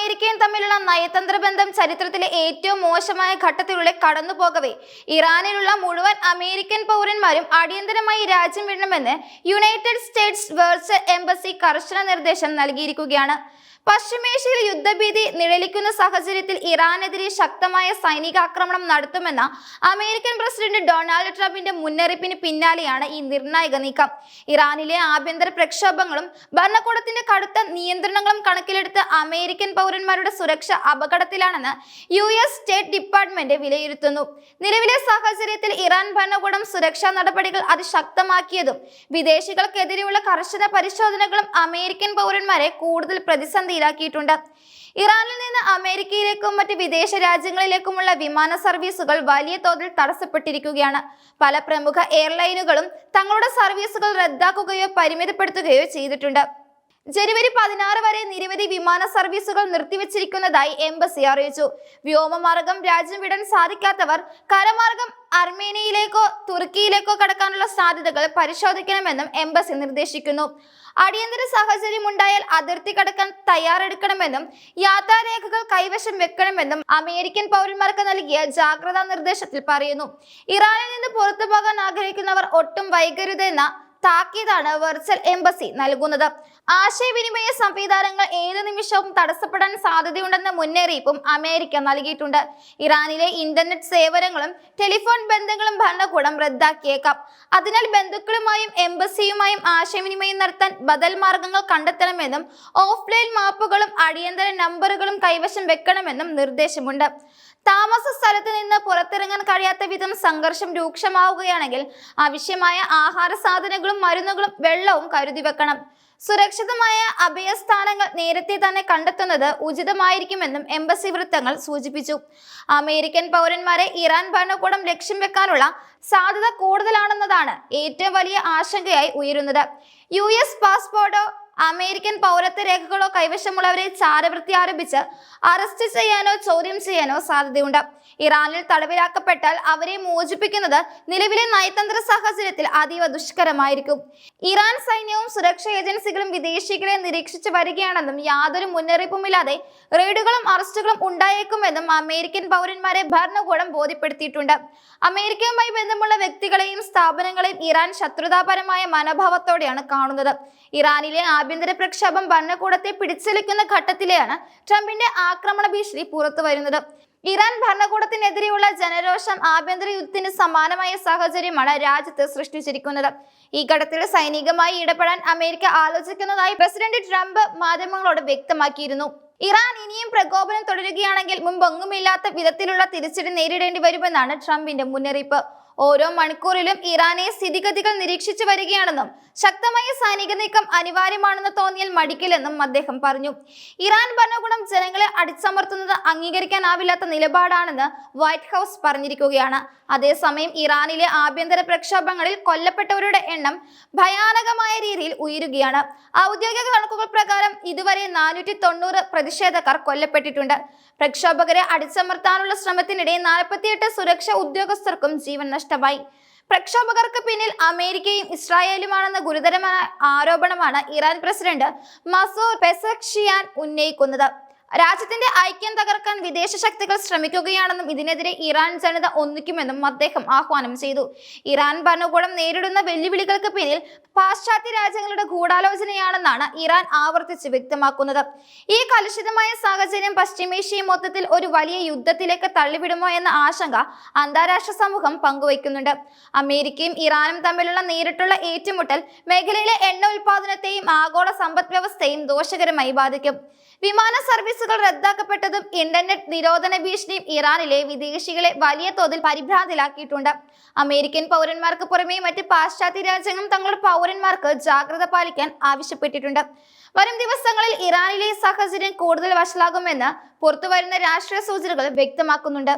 അമേരിക്കയും തമ്മിലുള്ള നയതന്ത്ര ബന്ധം ചരിത്രത്തിലെ ഏറ്റവും മോശമായ ഘട്ടത്തിലൂടെ കടന്നുപോകവേ. ഇറാനിലുള്ള മുഴുവൻ അമേരിക്കൻ പൗരന്മാരും അടിയന്തരമായി രാജ്യം വിടണമെന്ന് യുണൈറ്റഡ് സ്റ്റേറ്റ്സ് വെർച്വൽ എംബസി കർശന നിർദ്ദേശം നൽകിയിരിക്കുകയാണ്. പശ്ചിമേഷ്യയിൽ യുദ്ധഭീതി നിഴലിക്കുന്ന സാഹചര്യത്തിൽ ഇറാനെതിരെ ശക്തമായ സൈനികാക്രമണം നടത്തുമെന്ന അമേരിക്കൻ പ്രസിഡന്റ് ഡൊണാൾഡ് ട്രംപിന്റെ മുന്നറിയിപ്പിന് പിന്നാലെയാണ് ഈ നിർണായക നീക്കം. ഇറാനിലെ ആഭ്യന്തര പ്രക്ഷോഭങ്ങളും ഭരണകൂടത്തിന്റെ കടുത്ത നിയന്ത്രണങ്ങളും കണക്കിലെടുത്ത് അമേരിക്കൻ പൗരന്മാരുടെ സുരക്ഷ അപകടത്തിലാണെന്ന് യു സ്റ്റേറ്റ് ഡിപ്പാർട്ട്മെന്റ് വിലയിരുത്തുന്നു. നിലവിലെ സാഹചര്യത്തിൽ ഇറാൻ ഭരണകൂടം സുരക്ഷാ നടപടികൾ അതിശക്തമാക്കിയതും വിദേശികൾക്കെതിരെയുള്ള കർശന പരിശോധനകളും അമേരിക്കൻ പൗരന്മാരെ കൂടുതൽ പ്രതിസന്ധിയിലാക്കിയിട്ടുണ്ട് ഇറാനിൽ നിന്ന് അമേരിക്കയിലേക്കും മറ്റ് വിദേശ രാജ്യങ്ങളിലേക്കുമുള്ള വിമാന സർവീസുകൾ വലിയ തോതിൽ തടസ്സപ്പെട്ടിരിക്കുകയാണ്. പല പ്രമുഖ എയർലൈനുകളും തങ്ങളുടെ സർവീസുകൾ റദ്ദാക്കുകയോ പരിമിതപ്പെടുത്തുകയോ ചെയ്തിട്ടുണ്ട്. ജനുവരി പതിനാറ് വരെ നിരവധി വിമാന സർവീസുകൾ നിർത്തിവച്ചിരിക്കുന്നതായി എംബസി അറിയിച്ചു. വ്യോമമാർഗം രാജ്യം വിടാൻ സാധിക്കാത്തവർ കരമാർഗം അർമേനിയയിലേക്കോ തുർക്കിയിലേക്കോ കടക്കാനുള്ള സാധ്യതകൾ പരിശോധിക്കണമെന്നും എംബസി നിർദ്ദേശിക്കുന്നു. അടിയന്തര സാഹചര്യം ഉണ്ടായാൽ അതിർത്തി കടക്കാൻ തയ്യാറെടുക്കണമെന്നും യാത്രാരേഖകൾ കൈവശം വെക്കണമെന്നും അമേരിക്കൻ പൗരന്മാർക്ക് നൽകിയ ജാഗ്രതാ നിർദ്ദേശത്തിൽ പറയുന്നു. ഇറാനിൽ നിന്ന് പുറത്തു പോകാൻ ആഗ്രഹിക്കുന്നവർ ഒട്ടും വൈകരുതെന്ന താക്കീതാണ് വെർച്വൽ എംബസി നൽകുന്നത്. ആശയവിനിമയ സംവിധാനങ്ങൾ ഏത് നിമിഷവും തടസ്സപ്പെടാൻ സാധ്യതയുണ്ടെന്ന മുന്നറിയിപ്പും അമേരിക്ക നൽകിയിട്ടുണ്ട്. ഇറാനിലെ ഇന്റർനെറ്റ് സേവനങ്ങളും ടെലിഫോൺ ബന്ധങ്ങളും ഭരണകൂടം റദ്ദാക്കിയേക്കാം. അതിനാൽ ബന്ധുക്കളുമായും എംബസിയുമായും ആശയവിനിമയം നടത്താൻ ബദൽ മാർഗങ്ങൾ കണ്ടെത്തണമെന്നും ഓഫ്ലൈൻ മാപ്പുകളും അടിയന്തര നമ്പറുകളും കൈവശം വെക്കണമെന്നും നിർദ്ദേശമുണ്ട്. താമസ സ്ഥലത്ത് നിന്ന് പുറത്തിറങ്ങാൻ കഴിയാത്ത വിധം സംഘർഷം രൂക്ഷമാവുകയാണെങ്കിൽ ആവശ്യമായ ആഹാര സാധനങ്ങളും മരുന്നുകളും വെള്ളവും കരുതി വെക്കണം. സുരക്ഷിതമായ അഭയസ്ഥാനങ്ങൾ നേരത്തെ തന്നെ കണ്ടെത്തുന്നത് ഉചിതമായിരിക്കുമെന്നും എംബസി വൃത്തങ്ങൾ സൂചിപ്പിച്ചു. അമേരിക്കൻ പൗരന്മാരെ ഇറാൻ ഭരണകൂടം ലക്ഷ്യം വെക്കാനുള്ള സാധ്യത കൂടുതലാണെന്നതാണ് ഏറ്റവും വലിയ ആശങ്കയായി ഉയരുന്നത്. യു എസ് പാസ്പോർട്ടോ അമേരിക്കൻ പൗരത്വ രേഖകളോ കൈവശമുള്ളവരെ ചാരവൃത്തി ആരംഭിച്ച് അറസ്റ്റ് ചെയ്യാനോ ചോദ്യം ചെയ്യാനോ സാധ്യതയുണ്ട്. ഇറാനിൽ തടവിലാക്കപ്പെട്ടാൽ അവരെ മോചിപ്പിക്കുന്നത് നിലവിലെ നയതന്ത്ര സാഹചര്യത്തിൽ അതീവ ദുഷ്കരമായിരിക്കും. ഇറാൻ സൈന്യവും സുരക്ഷാ ഏജൻസികളും വിദേശികളെ നിരീക്ഷിച്ചു വരികയാണെന്നും യാതൊരു മുന്നറിയിപ്പുമില്ലാതെ റെയ്ഡുകളും അറസ്റ്റുകളും ഉണ്ടായേക്കുമെന്നും അമേരിക്കൻ പൗരന്മാരെ ഭരണകൂടം ബോധ്യപ്പെടുത്തിയിട്ടുണ്ട്. അമേരിക്കയുമായി ബന്ധമുള്ള വ്യക്തികളെയും സ്ഥാപനങ്ങളെയും ഇറാൻ ശത്രുതാപരമായ മനോഭാവത്തോടെയാണ് കാണുന്നത്. ഇറാനിലെ ആഭ്യന്തര പ്രക്ഷോഭം ഭരണകൂടത്തെ പിടിച്ചെലിക്കുന്ന ഘട്ടത്തിലെയാണ് ട്രംപിന്റെ ആക്രമണ ഭീഷണി പുറത്തു വരുന്നത് ഇറാൻ ഭരണകൂടത്തിനെതിരെയുള്ള ജനരോഷം ആഭ്യന്തര യുദ്ധത്തിന് സമാനമായ സാഹചര്യമാണ് രാജ്യത്ത് സൃഷ്ടിച്ചിരിക്കുന്നത്. ഈ ഘട്ടത്തിൽ സൈനികമായി ഇടപെടാൻ അമേരിക്ക ആലോചിക്കുന്നതായി പ്രസിഡന്റ് ട്രംപ് മാധ്യമങ്ങളോട് വ്യക്തമാക്കിയിരുന്നു. ഇറാൻ ഇനിയും പ്രകോപനം തുടരുകയാണെങ്കിൽ മുമ്പൊങ്ങുമില്ലാത്ത വിധത്തിലുള്ള തിരിച്ചടി നേരിടേണ്ടി വരുമെന്നാണ് ട്രംപിന്റെ മുന്നറിയിപ്പ്. ഓരോ മണിക്കൂറിലും ഇറാനെ സ്ഥിതിഗതികൾ നിരീക്ഷിച്ചു വരികയാണെന്നും ശക്തമായ സൈനിക നീക്കം അനിവാര്യമാണെന്ന് തോന്നിയാൽ മടിക്കില്ലെന്നും അദ്ദേഹം പറഞ്ഞു. ഇറാൻ ഭരണകൂടം ജനങ്ങളെ അടിച്ചമർത്തുന്നത് അംഗീകരിക്കാനാവില്ലാത്ത നിലപാടാണെന്ന് വൈറ്റ് ഹൗസ് പറഞ്ഞിരിക്കുകയാണ്. അതേസമയം ഇറാനിലെ ആഭ്യന്തര പ്രക്ഷോഭങ്ങളിൽ കൊല്ലപ്പെട്ടവരുടെ എണ്ണം ഭയാനകമായ രീതിയിൽ ഉയരുകയാണ്. ഔദ്യോഗിക കണക്കുകൾ പ്രകാരം ഇതുവരെ നാനൂറ്റി തൊണ്ണൂറ് പ്രതിഷേധക്കാർ കൊല്ലപ്പെട്ടിട്ടുണ്ട്. പ്രക്ഷോഭകരെ അടിച്ചമർത്താനുള്ള ശ്രമത്തിനിടെ നാൽപ്പത്തിയെട്ട് സുരക്ഷാ ഉദ്യോഗസ്ഥർക്കും ജീവൻ നഷ്ടമായി പ്രക്ഷോഭകർക്ക് പിന്നിൽ അമേരിക്കയും ഇസ്രായേലുമാണെന്ന ഗുരുതരമായ ആരോപണമാണ് ഇറാൻ പ്രസിഡന്റ് മസൂദ് പെസക്ഷിയാൻ ഉന്നയിക്കുന്നത്. രാജ്യത്തിന്റെ ഐക്യം തകർക്കാൻ വിദേശ ശക്തികൾ ശ്രമിക്കുകയാണെന്നും ഇതിനെതിരെ ഇറാൻ ജനത ഒന്നിക്കുമെന്നും അദ്ദേഹം ആഹ്വാനം ചെയ്തു. ഇറാൻ ഭരണകൂടം നേരിടുന്ന വെല്ലുവിളികൾക്ക് പിന്നിൽ പാശ്ചാത്യ രാജ്യങ്ങളുടെ ഗൂഢാലോചനയാണെന്നാണ് ഇറാൻ ആവർത്തിച്ച് വ്യക്തമാക്കുന്നത്. ഈ കലുഷിതമായ സാഹചര്യം പശ്ചിമേഷ്യയെ മൊത്തത്തിൽ ഒരു വലിയ യുദ്ധത്തിലേക്ക് തള്ളിവിടുമോ എന്ന ആശങ്ക അന്താരാഷ്ട്ര സമൂഹം പങ്കുവയ്ക്കുന്നുണ്ട്. അമേരിക്കയും ഇറാനും തമ്മിലുള്ള നേരിട്ടുള്ള ഏറ്റുമുട്ടൽ മേഖലയിലെ എണ്ണ ഉൽപാദനത്തെയും ആഗോള സമ്പദ് വ്യവസ്ഥയും ദോഷകരമായി ബാധിക്കും. വിമാന സർവീസുകൾ റദ്ദാക്കപ്പെട്ടതും ഇന്റർനെറ്റ് നിരോധന ഭീഷണിയും ഇറാനിലെ വിദേശികളെ വലിയ തോതിൽ പരിഭ്രാന്തിലാക്കിയിട്ടുണ്ട്. അമേരിക്കൻ പൗരന്മാർക്ക് പുറമെ മറ്റ് പാശ്ചാത്യ രാജ്യങ്ങളും തങ്ങളുടെ പൗരന്മാർക്ക് ജാഗ്രത പാലിക്കാൻ ആവശ്യപ്പെട്ടിട്ടുണ്ട്. വരും ദിവസങ്ങളിൽ ഇറാനിലെ സാഹചര്യം കൂടുതൽ വഷളാകുമെന്ന് പുറത്തുവരുന്ന രാഷ്ട്രീയ സൂചനകൾ വ്യക്തമാക്കുന്നുണ്ട്.